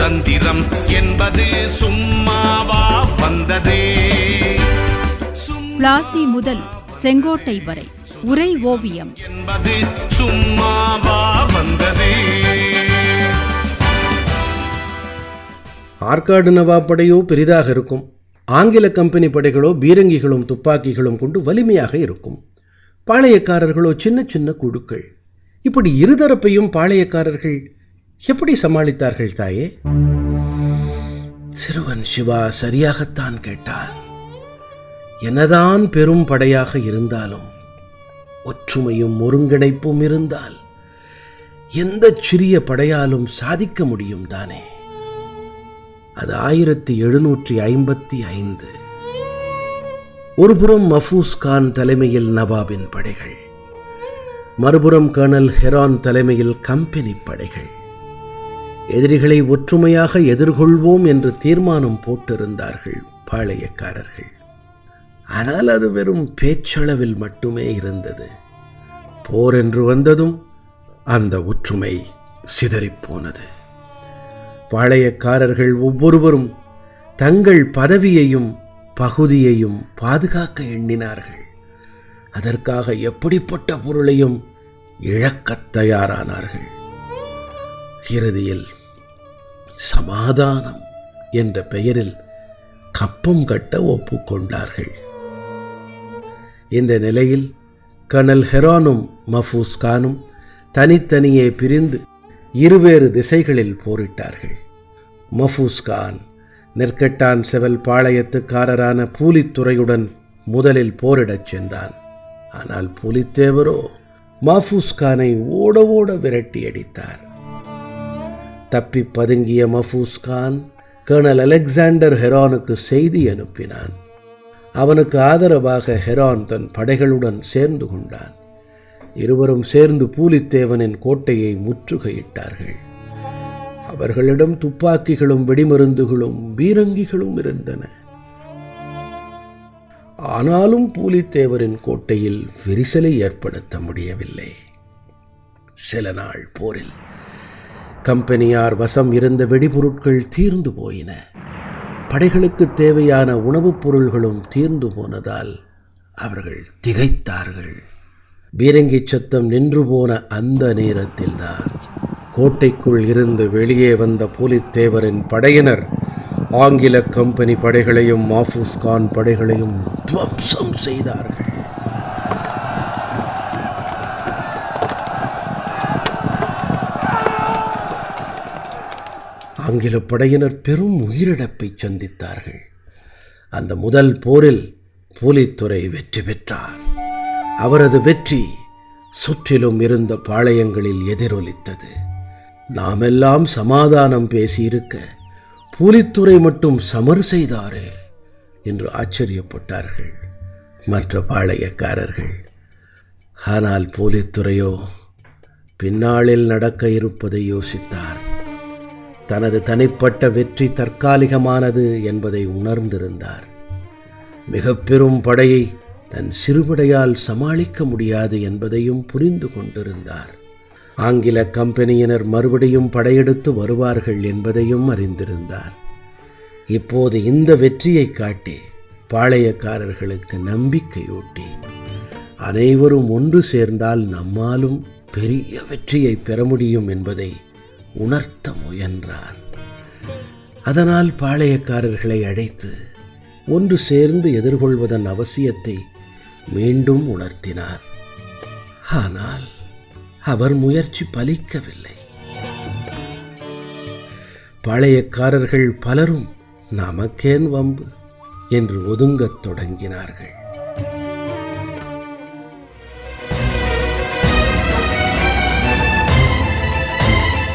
சுதந்திரம் என்பது சும்மாவா வந்ததே? பிளாசி முதல் செங்கோட்டை வரை உரை ஓவியம். என்பது சும்மாவா வந்ததே? ஆற்காடு நவாப் படையோ பெரிதாக இருக்கும். ஆங்கில கம்பெனி படைகளோ பீரங்கிகளும் துப்பாக்கிகளும் கொண்டு வலிமையாக இருக்கும். பாளையக்காரர்களோ சின்ன சின்ன குழுக்கள் இப்படி இருதரப்பையும் பாளையக்காரர்கள் எப்படி சமாளித்தார்கள் தாயே? சிறுவன் சிவா சரியாகத்தான் கேட்டான் என்னதான் பெரும் படையாக இருந்தாலும் ஒற்றுமையும் ஒருங்கிணைப்பும் இருந்தால் எந்த சிறிய படையாலும் சாதிக்க முடியும் தானே? அது ஆயிரத்தி எழுநூற்றி ஐம்பத்தி ஐந்து. ஒருபுறம் மஃபூஸ் கான் தலைமையில் நவாபின் படைகள் மறுபுறம் கர்னல் ஹெரான் தலைமையில் கம்பெனி படைகள். எதிரிகளை ஒற்றுமையாக எதிர்கொள்வோம் என்று தீர்மானம் போட்டிருந்தார்கள் பாளையக்காரர்கள். ஆனால் அது வெறும் பேச்சளவில் மட்டுமே இருந்தது. போர் என்று வந்ததும் அந்த ஒற்றுமை சிதறிப்போனது. பாளையக்காரர்கள் ஒவ்வொருவரும் தங்கள் பதவியையும் பகுதியையும் பாதுகாக்க எண்ணினார்கள். அதற்காக எப்படிப்பட்ட பொருளையும் இழக்கத் தயாரானார்கள். இறுதியில் சமாதானம் என்ற பெயரில் கப்பம் கட்ட ஒப்புக்கொண்டார்கள். இந்த நிலையில் கனல் ஹெரானும் மஃபூஸ் கானும் தனித்தனியே பிரிந்து இருவேறு திசைகளில் போரிட்டார்கள். மஃபூஸ் கான் நெற்கட்டான் செவல் பாளையத்துக்காரரான பூலித்துறையுடன் முதலில் போரிடச் சென்றான். ஆனால் பூலித்தேவரோ மஃபூஸ் கானை ஓட ஓட விரட்டி அடித்தார் தப்பி பதுங்கிய மஃபூஸ் கான் கர்னல் அலெக்சாண்டர் ஹெரானுக்கு செய்தி அனுப்பினான். அவனுக்கு ஆதரவாக ஹெரான் தன் படைகளுடன் சேர்ந்து கொண்டான். இருவரும் சேர்ந்து பூலித்தேவனின் கோட்டையை முற்றுகையிட்டார்கள். அவர்களிடம் துப்பாக்கிகளும் வெடிமருந்துகளும் பீரங்கிகளும் இருந்தன. ஆனாலும் பூலித்தேவரின் கோட்டையில் விரிசலை ஏற்படுத்த முடியவில்லை. சில நாள் போரில் கம்பெனியார் வசம் இருந்த வெடிபொருட்கள் தீர்ந்து போயின. படைகளுக்கு தேவையான உணவுப் பொருள்களும் தீர்ந்து போனதால் அவர்கள் திகைத்தார்கள். பீரங்கிச் சத்தம் நின்று போன அந்த நேரத்தில்தான் கோட்டைக்குள் இருந்து வெளியே வந்த புலித்தேவரின் படையினர் ஆங்கில கம்பெனி படைகளையும் மாஃபூஸ் கான் படைகளையும் துவம்சம் செய்தார்கள். ஆங்கில படையினர் பெரும் உயிரிழப்பை சந்தித்தார்கள். அந்த முதல் போரில் போலித்துறை வெற்றி பெற்றார். அவரது வெற்றி சுற்றிலும் இருந்த பாளையங்களில் எதிரொலித்தது. நாமெல்லாம் சமாதானம் பேசியிருக்க பூலித்துறை மட்டும் சமர் செய்தாரே என்று ஆச்சரியப்பட்டார்கள் மற்ற பாளையக்காரர்கள். ஆனால் போலித்துறையோ பின்னாளில் நடக்க இருப்பதை யோசித்தார். தனது தனிப்பட்ட வெற்றி தற்காலிகமானது என்பதை உணர்ந்திருந்தார். மிக பெரும் படையை தன் சிறுபடையால் சமாளிக்க முடியாது என்பதையும் புரிந்து கொண்டிருந்தார். ஆங்கில கம்பெனியினர் மறுபடியும் படையெடுத்து வருவார்கள் என்பதையும் அறிந்திருந்தார். இப்போது இந்த வெற்றியை காட்டி பாளையக்காரர்களுக்கு நம்பிக்கையூட்டி அனைவரும் ஒன்று சேர்ந்தால் நம்மாலும் பெரிய வெற்றியை பெற முடியும் என்பதை உணர்த்த முயன்றார் அதனால் பாளையக்காரர்களை அழைத்து ஒன்று சேர்ந்து எதிர்கொள்வதன் அவசியத்தை மீண்டும் உணர்த்தினார். ஆனால் அவர் முயற்சி பலிக்கவில்லை. பாளையக்காரர்கள் பலரும் நமக்கேன் வம்பு என்று ஒதுங்கத் தொடங்கினார்கள்.